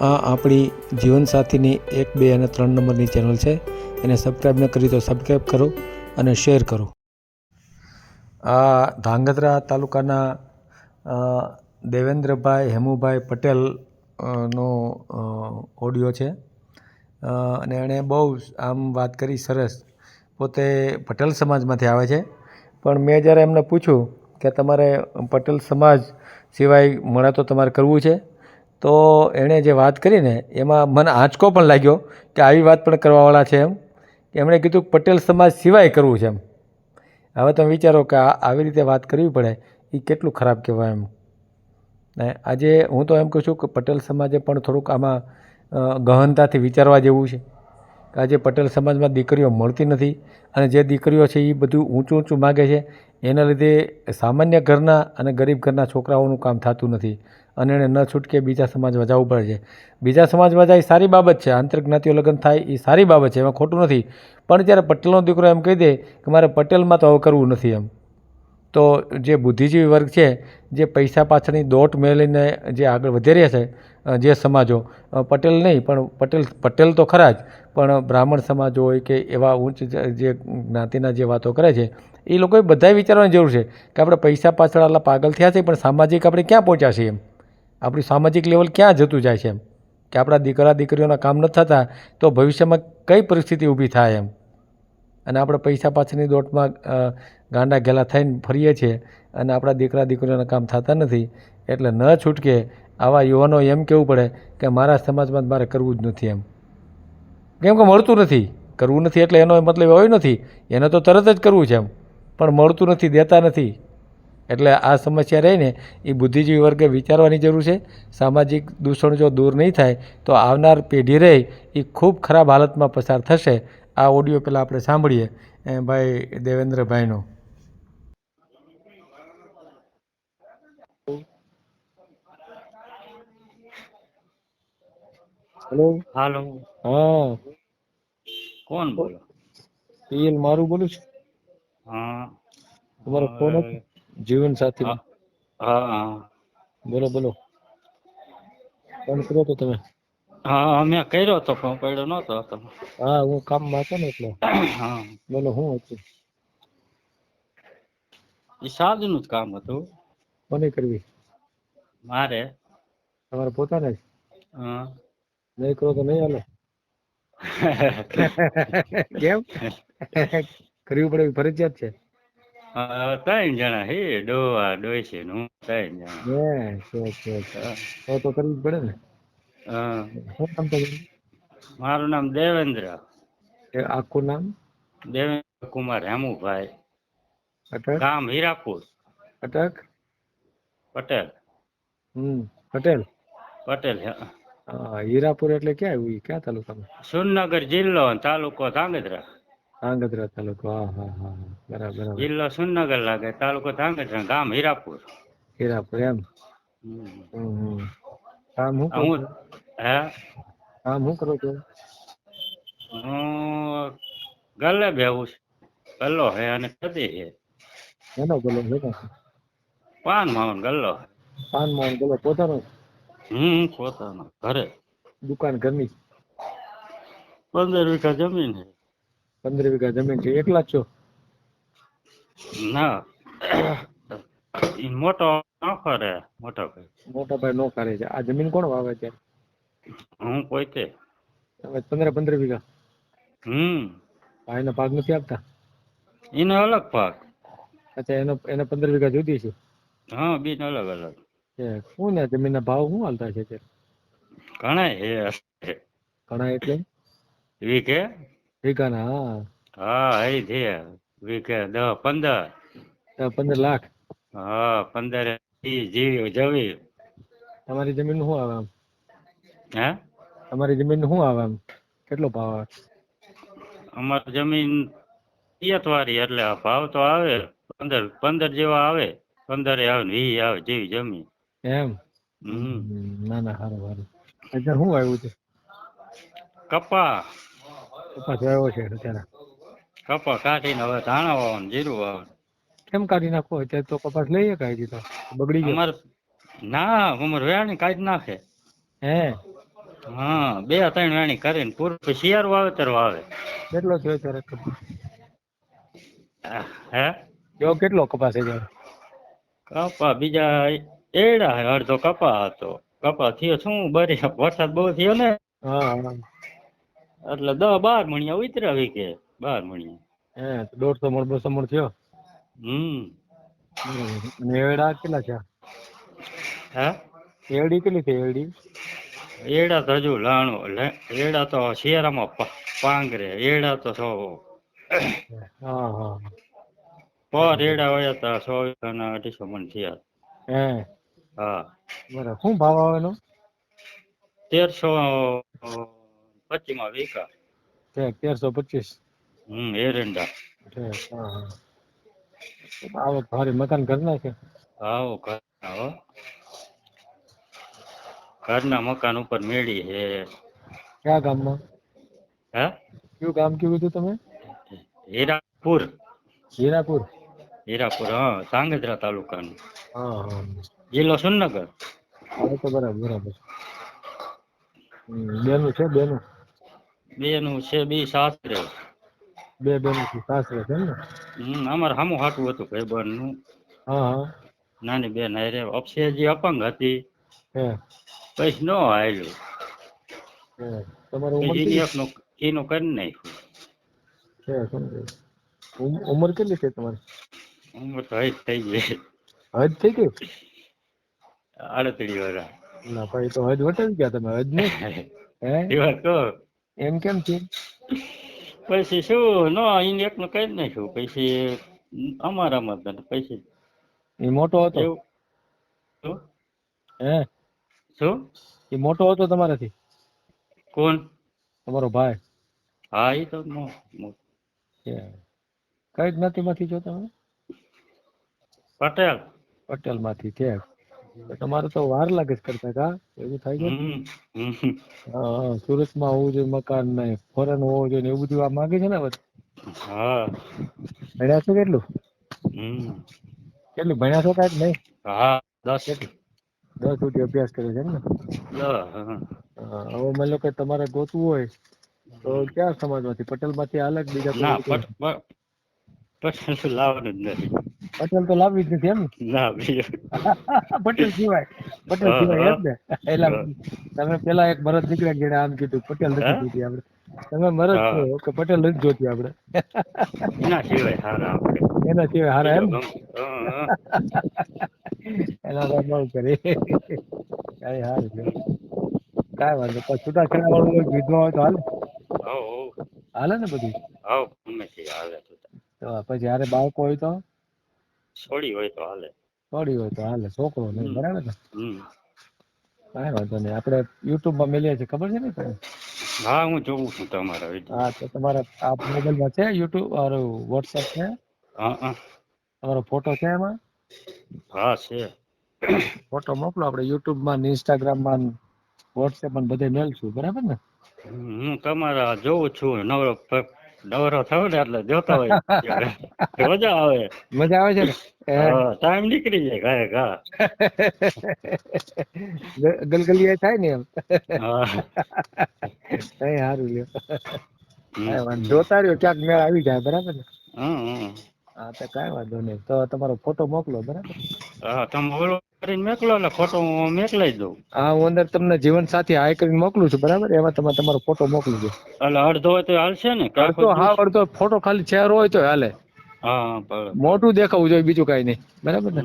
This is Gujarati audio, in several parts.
આ આપણી જીવનસાથીની એક, બે અને ત્રણ નંબરની ચેનલ છે. એને સબસ્ક્રાઈબ ન કરી તો સબસ્ક્રાઈબ કરો અને શેર કરો. આ ધાંગધ્રા તાલુકાના દેવેન્દ્રભાઈ હેમુભાઈ પટેલ નો ઓડિયો છે. અને એણે બહુ આમ વાત કરી સરસ. પોતે પટેલ સમાજમાંથી આવે છે. પણ મેં જ્યારે એમને પૂછ્યું કે તમારે પટેલ સમાજ સિવાય મળે તો તમારે કરવું છે? તો એણે જે વાત કરી ને એમાં મને આંચકો પણ લાગ્યો કે આવી વાત પણ કરવાવાળા છે એમ. એમણે કીધું પટેલ સમાજ સિવાય કરવું છે એમ. હવે તમે વિચારો કે આવી રીતે વાત કરવી પડે એ કેટલું ખરાબ કહેવાય એમ. ને આજે હું તો એમ કહું છું કે પટેલ સમાજે પણ થોડુંક આમાં ગહનતાથી વિચારવા જેવું છે. કે આજે પટેલ સમાજમાં દીકરીઓ મળતી નથી અને જે દીકરીઓ છે એ બધું ઊંચું ઊંચું માગે છે, એના લીધે સામાન્ય ઘરના અને ગરીબ ઘરના છોકરાઓનું કામ થતું નથી. અને એને ન છૂટકે બીજા સમાજમાં જવું પડે છે. બીજા સમાજમાં જાય એ સારી બાબત છે. આંતરજ્ઞાતિઓ લગ્ન થાય એ સારી બાબત છે. એમાં ખોટું નથી. પણ જ્યારે પટેલનો દીકરો એમ કહી દે કે મારે પટેલમાં તો હવે કરવું નથી એમ. તો જે બુદ્ધિજીવી વર્ગ છે, જે પૈસા પાછળની દોટ મેળવીને જે આગળ વધી રહ્યા છે જે સમાજો પટેલ નહીં, પણ પટેલ પટેલ તો ખરા જ, પણ બ્રાહ્મણ સમાજ હોય કે એવા ઉચ્ચ જે જ્ઞાતિના જે વાતો કરે છે, એ લોકોએ બધાએ વિચારવાની જરૂર છે કે આપણે પૈસા પાછળ આટલા પાગલ થયા છે, પણ સામાજિક આપણે ક્યાં પહોંચ્યા છીએ એમ? આપણી સામાજિક લેવલ ક્યાં જતું જાય છે એમ? કે આપણા દીકરા દીકરીઓના કામ ન થતા તો ભવિષ્યમાં કઈ પરિસ્થિતિ ઊભી થાય એમ? અને આપણે પૈસા પાછળની દોટમાં ગાંડા ઘેલા થઈને ફરીએ છીએ અને આપણા દીકરા દીકરીઓના કામ થતા નથી, એટલે ન છૂટકે આવા યુવાનો એમ કહેવું પડે કે મારા સમાજમાં મારે કરવું જ નથી એમ. કેમ કે મળતું નથી. કરવું નથી એટલે એનો મતલબ એવો નથી. એને તો તરત જ કરવું છે એમ. પણ મળતું નથી, દેતા નથી. એટલે આ સમસ્યા રહીને એ બુદ્ધિજીવી વર્ગે વિચારવાની જરૂર છે. સામાજિક દૂષણ જો દૂર નહીં થાય તો આવનાર પેઢી રહે એ ખૂબ ખરાબ હાલતમાં પસાર થશે. આ ઓડિયો પહેલાં આપણે સાંભળીએ. એ ભાઈ દેવેન્દ્રભાઈનો. હેલો. હાલો. હા. કોણ બોલો? પીએલ મારું બોલું છું? હા. તમારો ફોન હતો? જીવન સાથી. હા હા હા. બોલો બોલો. ફોન કર્યો તો તમે? હા મેં કર્યો તો ફોન પડ્યો નતો તમે હા હું કામમાં હતો ને એટલે. હા. બોલો શું હતું? એ સાદું જ કામ હતું. કોને કરવી? મારે. તમારે પોતાને જ? હા. નહીં કરો તો નહીં હાલે. કેમ? કરવી પડે ફરજિયાત છે? હા, ત્રણ જણા હે ડોવા ડોસી ને ત્રણ જણા. તો તો કરવી પડે ને. હા. શું નામ તમારું? મારું નામ દેવેન્દ્ર. આખું નામ? દેવેન્દ્ર કુમાર હેમુભાઈ. અટક. ગામ હીરાપુર. અટક. પટેલ. હમ પટેલ. પટેલ હીરાપુર એટલે ક્યાં આવ્યું ક્યાં તાલુકામાં? સુરનગર જિલ્લો તાલુકો ધાંગધ્રા. આંગદરા તાલુકો હા હા હા હા. બરાબર જિલ્લો સુનગર લાગે તાલુકો ધ્રાંગધ્રા ગામ હીરાપુર. હીરાપુર એમ? કામ હું છો? હે? કામ હું કરો છો? હું ગલ્લે બેહું છું. ગલ્લો હે અને ખદી હે. એનો ગલ્લો છે પાન મોહન ગલ્લો હે. પાન મોહન ગલ્લો પોતાનો? હમ પોતાનો ઘરે. દુકાન ઘરની? પંદર વીઘા જમીન હે. પંદર વીઘા જમીન છે એકલા જ છો? ના. મોટો નોખો રે મોટો ભાઈ. મોટો ભાઈ નો કરે છે. આ જમીન કોણ વાવે છે? હું પોતે પંદર પંદર વીઘા. હમ. ભાઈનો ભાગ નથી આપતા? એનો અલગ ભાગ. અચ્છા એનો એને પંદર વીઘા જુદી છે? હા બીજ અલગ અલગ. એ શું ને જમીનના ભાવ શું હાલતા છે ઘણા ઘણા એટલે? વીઘે? વીઘાના હા. હા એ છે. વીઘે દસ પંદર. પંદર લાખ. હા પંદર જીવી જવી. તમારી જમીન શું આવે આમ? હે? તમારી જમીન શું આવે આમ? કેટલો ભાવ આવે? અમારી જમીન પિયતવારી એટલે આ ભાવ તો આવે. પંદર પંદર જેવા આવે. પંદરે આવે ને વીસ આવે જેવી જમીન. એમ? ના ના સારું સારું અત્યારે શું આવ્યું છે? કપા. કપાસ વાવ્યો છે અત્યારે. કપા કાઢીને હવે ધાણા વાવવાનું જીરું વાવવાનું કેમ કાઢી નાખો? અત્યારે તો કપાસ લઈએ કાઢી તો. બગડી ગયો. અમાર ના અમાર વેણી કાઢી નાખે. હે? હા બે ત્રણ વેણી કરીને પૂરું પછી શિયાળું વાવેતર વાવે. કેટલો થયો અત્યારે કપાસ હે? એવો કેટલો કપાસ છે કપા બીજા એડા અડધો કપા હતો. કપા થયો શું? બરી વરસાદ બહુ થયો ને? હા. એટલે દસ બાર મણિયા ઉતર્યા વીકે બાર મણિયા. હે દોઢસો મણ બસો મણ થયો? હમ. એડા કેટલા છે હે? એડી કેટલી થઈ એડી એડા તો હજુ લાણો એડા તો પા- પાંગરે એડા તો સો. હા હા. પર એડા હોય તો સો અને અઢીસો મણ થયા. હે. હા. બરાબર. શું ભાવ આવે એનો? તેરસો પચીસમાં વીકા છે તેરસો પચીસ હમ એરંડા છે હા હા આવક ભારી મકાન ઘર નાખે આવો ઘરના હો ઘરના મકાન ઉપર મેળી છે કયા ગામમાં હે કયું ગામ કયું કીધું તમે હીરાપુર હીરાપુર હીરાપુર હા સાંગધ્રા તાલુકાનું હા હા જિલ્લો સુરનગર હા તો બરાબર બરાબર હમ, બેનું છે બેનું બેનું છે બે સાસરે. બે બેનું છે સાસરે છે ને? હમ અમારે સામું હાટું હતું ભાઈ નું હા હા. નાની બેન હારે અપસેજી અપંગ હતી. પછી નો હાલ્યું. તમારું એકનું એનું કરી નાખ્યું. ઉમર કેટલી છે તમારી? ઉંમર તો હજ થઈ ગઈ. હજ થઈ ગઈ? આડત્રીસ વર્ષ. ના ભાઈ તો હજ વટાવી ગયા તમે હજ નહીં. હે? એ વાત કહો એમ કેમ છે? પછી શું નો એને એકનું નહીં નાખ્યું. પછી અમારામાં જ પછી એ મોટો હતો? હે? શું? એ મોટો હતો તમારાથી? કોણ? તમારો ભાઈ? હા એ તો કઈ જ્ઞાતિમાંથી છો તમે? પટેલ. પટેલમાંથી છે. તમારે તો વાર લાગે છે કરતા કા એવું થાય છે હા સુરતમાં હોવું જોઈએ મકાન ને ફોરેન હોવું જોઈએ એવું બધું આ માંગે છે ને હા ભણ્યા છો કેટલું કેટલું ભણ્યા છો કાંઈક નહીં હા દસ કેટલું દસ સુધી અભ્યાસ કર્યો છે એમ ને હવે માની લો કે તમારે ગોતવું હોય તો ક્યાં સમાજમાંથી પટેલમાંથી અલગ બીજા ના પટેલ લાવવાનું જ નથી પટેલ તો લાવવી જ નથી એમ. ના પટેલ સિવાય પટેલ સિવાય એમ ને એટલે તમે પેલા એક મરદ નીકળ્યા જેને આમ કીધું પટેલ નથી જોતી આપણે. તમે મરદ. છો કે પટેલ નથી જોતી આપણે? એના સિવાય હારા આપણે. એના સિવાય હારા એમ. એના તો બહુ કરે. કઈ હારું છે. કાંઈ વાંધો પણ છૂટાછેડા વાળું હોય વિધવા હોય તો હાલે. હાલે ને બધું? હાલે. તો પછી હારે બાળકો હોય તો? છોડી હોય તો હાલે. છોડી હોય તો હાલે છોકરો નહીં બરાબર ને? કાંઈ વાંધો નહીં આપણે યુટ્યુબમાં મેલીએ છીએ ખબર છે ને તને? હા હું જોઉં છું તમારા વીડિયો હા તો તમારા આ મોબાઈલમાં છે યુટ્યુબ ઓર વોટ્સઅપ છે? હા હા. તમારો ફોટો છે એમાં? હા છે. ફોટો મોકલો આપણે યુટ્યુબમાં ને ઇન્સ્ટાગ્રામમાં વોટ્સએપમાં બધે મેલશું બરાબર ને? હું તમારા જોઉં છું નવરો નવરો થયો ને એટલે જોતા હોય. મજા આવે. મજા આવે છે ને? ટાઈમ નીકળી જાય ઘરે ઘા. ગલગલિયા થાય ને એમ? કઈ સારું લ્યો. જોતા રહ્યો ક્યાંક મેળ આવી જાય બરાબર ને? હમ. હા તો કાંઈ વાંધો નહીં. તો તમારો ફોટો મોકલો બરાબર? હા તમે ઓલો કરીને મોકલો એટલે ફોટો હું મોકલાઈ દઉં. હા હું અંદર તમને જીવન સાથી હાઈ કરીને મોકલું છું બરાબર? એમાં તમે તમારો ફોટો મોકલી દો. એટલે અડધો હોય તો હાલશે ને? અડધો હા અડધો. ફોટો ખાલી ચહેરો હોય તો હાલે. હા. મોટું દેખાવું જોઈએ બીજું કાંઈ નહીં. બરાબર ને.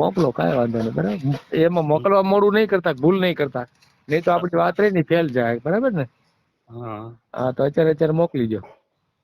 મોકલો કાંઈ વાંધો નહીં બરાબર? એમાં મોકલવા મોડું નહીં કરતા ભૂલ નહીં કરતા. નહીં તો આપણી વાત રહી ને ફેલ જાય બરાબર ને? હા. હા તો અત્યારે અત્યારે મોકલી દો.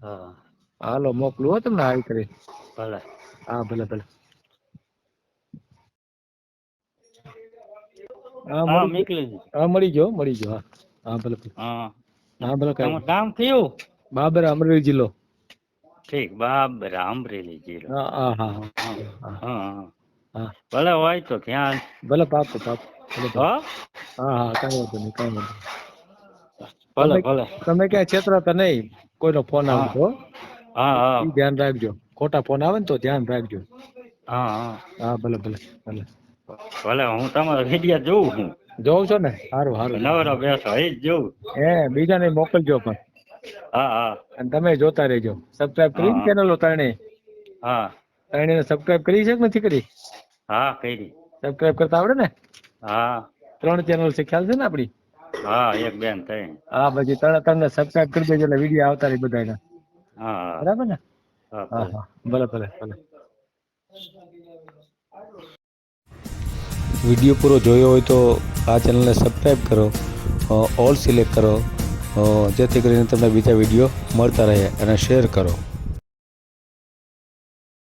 હા. હાલો મોકલું હો તમને હાઈ કરી. ભલે. હા ભલે ભલે. હા હા ગયો. હા મળી ગયો મળી ગયો. હા. હા ભલે ભલે. હા. હા ભલે તમારું કાંઈ નામ બાબર અમરેલી જિલ્લો. ઠીક બાબરા અમરેલી જિલ્લો. હા હા હા હા. હા હા. હા. હા. ભલે હોય તો ધ્યાન. ભલે પાકું પાકું ભલે હા? હા કાંઈ વાંધો નહીં કાંઈ વાંધો ભલે ભલે. તમે ક્યાંય છેતરાતા નહીં. કોઈનો ફોન આવે હા હા. ધ્યાન રાખજો. ખોટા ફોન આવે ને તો ધ્યાન રાખજો. હા હા. હા ભલે ભલે ભલે. ભલે હું તમારા વિડિયા જોઉં છું. જોઉં છો ને? સારું સારું નવરો બેસો એ જ જોઉં. હે બીજાને મોકલજો પણ. હા હા. અને તમે જોતા રહેજો. સબસ્ક્રાઇબ કરી. ચેનલો ત્રણે હા. ત્રણે સબસ્ક્રાઇબ કરી છે કે નથી કરી? હા કરી. સબસ્ક્રાઇબ કરતા આવડે ને? હા. ત્રણ ચેનલ છે ખ્યાલ છે ને આપડી? હા એક બેન ત્રણ હા પછી ત્રણ ત્રણ સબસ્ક્રાઇબ કરી દેજો એટલે વીડિયો આવતા રહે બધાના બરાબર ને? હા હા ભલે. ભલે ભલે ભલે. વીડિયો પૂરો જોયો હોય તો આ ચેનલને સબસ્ક્રાઈબ કરો ઓલ સિલેક્ટ કરો જેથી કરીને તમને બીજા વીડિયો મળતા રહે અને શેર કરો.